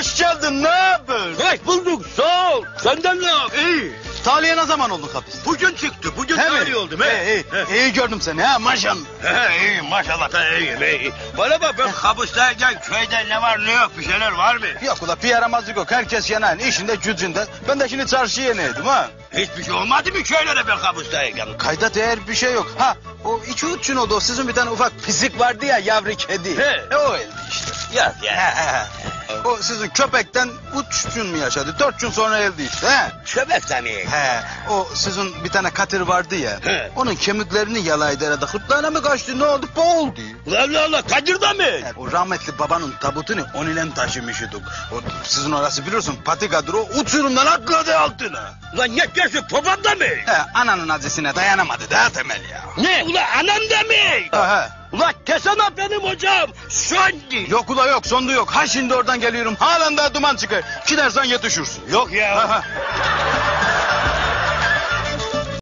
hoş geldin. Ne haber? Hoş bulduk sağ ol. Senden ne yap? İyi. Tahliye ne zaman oldun hapis? Bugün çıktı. Bugün He tarih oldum. He. İyi, iyi. İyi gördüm seni ha maşallah. He iyi maşallah da iyiyim iyi. Bana bak ben hapisteyken köyde ne var ne yok bir şeyler var mı? Yok ula bir yaramazlık yok. Herkes yanan işinde gücünde. Ben de şimdi çarşıya yeneydim ha. Hiçbir şey olmadı mı köylere ben hapisteyken? Kayda değer bir şey yok. Ha o iki üç gün oldu. Sizin bir tane ufak pisik vardı ya yavru kedi. He. E, o öldü işte. He, ya. He, he. O sizin köpekten üç gün mü yaşadı? Dört gün sonra öldü işte. He. Köpek de mi? He, o sizin bir tane katır vardı ya. He. Onun kemiklerini yalaydı herhalde. Hırtlağına mı kaçtı ne oldu? Boğuldu. Allah Allah Kadir de mi? Yani o rahmetli babanın tabutunu on ile taşımıştık. O sizin orası biliyorsun patikadır o uçurumdan atladı altına. Ulan ne diyorsun baban da mı? He, ananın acısına dayanamadı daha temel ya. Ne? Ulan anam da mı? He, he. Ulan kesene benim hocam. Söndü. Yok ula yok sondu yok. Ha şimdi oradan geliyorum. Halen daha duman çıkıyor. Gidersen yetişirsin. Yok ya.